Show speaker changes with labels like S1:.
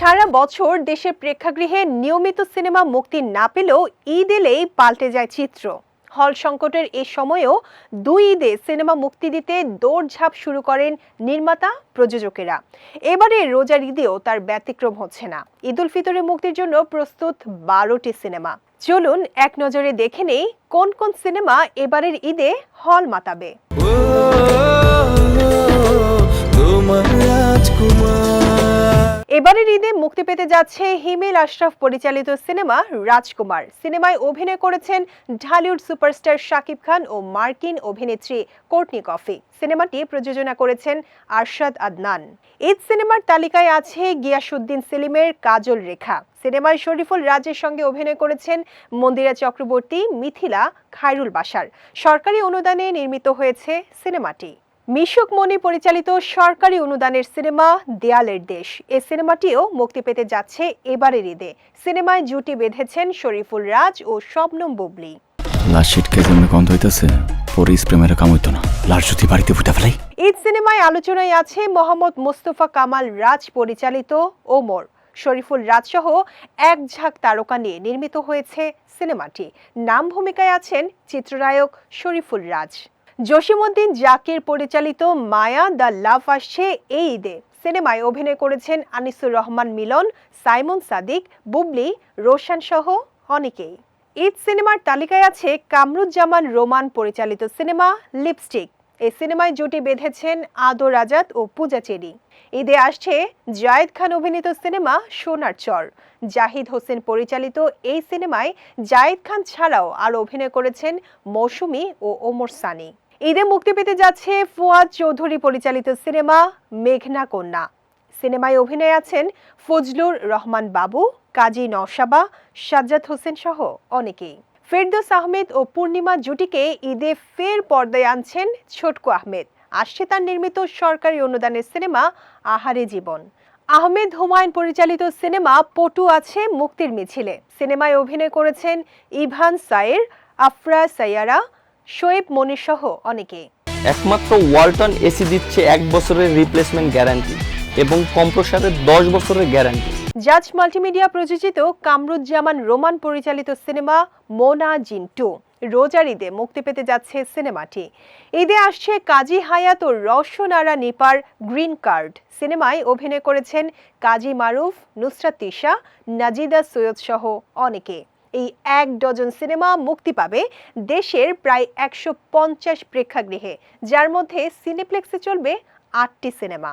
S1: সারা বছর দেশের প্রেক্ষাগৃহে নিয়মিত সিনেমা মুক্তি না পেলেও ঈদ এলেই পাল্টে যায় চিত্র। হল সংকটের এ সময়েও দুই ঈদে সিনেমা মুক্তি দিতে দৌড়ঝাঁপ শুরু করেন নির্মাতা, প্রযোজকেরা। এবারে রোজার ঈদেও তার ব্যতিক্রম হচ্ছে না। ঈদ উল ফিতরে মুক্তির জন্য প্রস্তুত বারোটি সিনেমা। চলুন এক নজরে দেখে নেই কোন কোন সিনেমা এবারের ঈদে হল মাতাবে। এবারের ঈদে মুক্তি পেতে যাচ্ছে হিমেল আশরাফ পরিচালিত সিনেমা রাজকুমার। সিনেমায় অভিনয় করেছেন ঢালিউড সুপারস্টার শাকিব খান ও মার্কিন অভিনেত্রী কোর্টনি কফি। সিনেমাটি প্রযোজনা করেছেন আরশাদ আদনান। ঈদ সিনেমার তালিকায় আছে গিয়াসুদ্দিন সেলিমের কাজল রেখা। সিনেমায় শরীফুল রাজের সঙ্গে অভিনয় করেছেন মন্দিরা চক্রবর্তী, মিথিলা, খায়রুল বাসার সরকারি অনুদানে নির্মিত হয়েছে সিনেমাটি। মিশুক মনি পরিচালিত সরকারি অনুদানের সিনেমা দেয়ালের দেশ। এ সিনেমাটিও মুক্তি পেতে যাচ্ছে এবারের ঈদে। সিনেমায় জুটি বেঁধেছেন শরীফুল রাজ ও শবনম বুবলি।
S2: লাশ যেমন গন্ধ হইতেছে পরে স্প্রেমের কাম হইতো না। লাশ যদি বাড়িতে ফুটে ফেলাই?
S1: ঈদ সিনেমায় আলোচনায় আছে মোহাম্মদ মোস্তফা কামাল রাজ পরিচালিত ওমর। শরীফুল রাজ সহ এক ঝাঁক তারকা নিয়ে নির্মিত হয়েছে সিনেমাটি। নাম ভূমিকায় আছেন চিত্রনায়ক শরীফুল রাজ। জসিমউদ্দিন জাকির পরিচালিত মায়া দ্য লাভ আসছে এই ঈদে। সিনেমায় অভিনয় করেছেন আনিসুর রহমান মিলন, সাইমন সাদিক, বুবলি, রোশান সহ অনেকেই। ঈদ সিনেমার তালিকায় আছে কামরুজ্জামান রোমান পরিচালিত সিনেমা লিপস্টিক। এই সিনেমায় জুটি বেঁধেছেন আদর আজাদ ও পূজা চেরি। ঈদে আসছে জায়েদ খান অভিনীত সিনেমা সোনার চর। জাহিদ হোসেন পরিচালিত এই সিনেমায় জায়েদ খান ছাড়াও আর অভিনয় করেছেন মৌসুমী ও ওমর সানি। ঈদে মুক্তি পেতে যাচ্ছে ফুয়াদ চৌধুরী পরিচালিত সিনেমা মেঘনা কন্যা। সিনেমায় অভিনয় আছেন ফজলুর রহমান বাবু, কাজী নওশাবা, সাজ্জাদ হোসেন সহ অনেকেই। ফেরদৌস আহমেদ ও পূর্ণিমা জুটিকে ঈদে ফের পর্দায় আনছেন ছোটকু আহমেদ। আসছে তার নির্মিত সরকারি অনুদানের সিনেমা আহারে জীবন। আহমেদ হুমায়ুন পরিচালিত সিনেমা পটু আছে মুক্তির মিছিলে। সিনেমায় অভিনয় করেছেন ইভান সায়ের, আফরা সাইয়ারা শোয়েব মনির সহ অনেকেই।
S3: একমাত্র ওয়ালটন এসি দিচ্ছে এক বছরের রিপ্লেসমেন্ট গ্যারান্টি এবং কম্প্রসারের দশ বছরের গ্যারান্টি
S1: জাজ মাল্টিমিডিয়া প্রযোজিত কামরুজ্জামান রোমান পরিচালিত সিনেমা মোনা জিন টু। রোজার ঈদে মুক্তি পেতে যাচ্ছে সিনেমাটি। ঈদে আসছে কাজী হায়াত ও রওশনারা নিপার গ্রিন কার্ড। সিনেমায় অভিনয় করেছেন কাজী মারুফ নুসরাত তিশা নাজিদা সৈয়দ সহ অনেকে। এই এক ডজন সিনেমা মুক্তি পাবে দেশের প্রায় একশো পঞ্চাশ প্রেক্ষাগৃহে, যার মধ্যে সিনেপ্লেক্সে চলবে আটটি সিনেমা।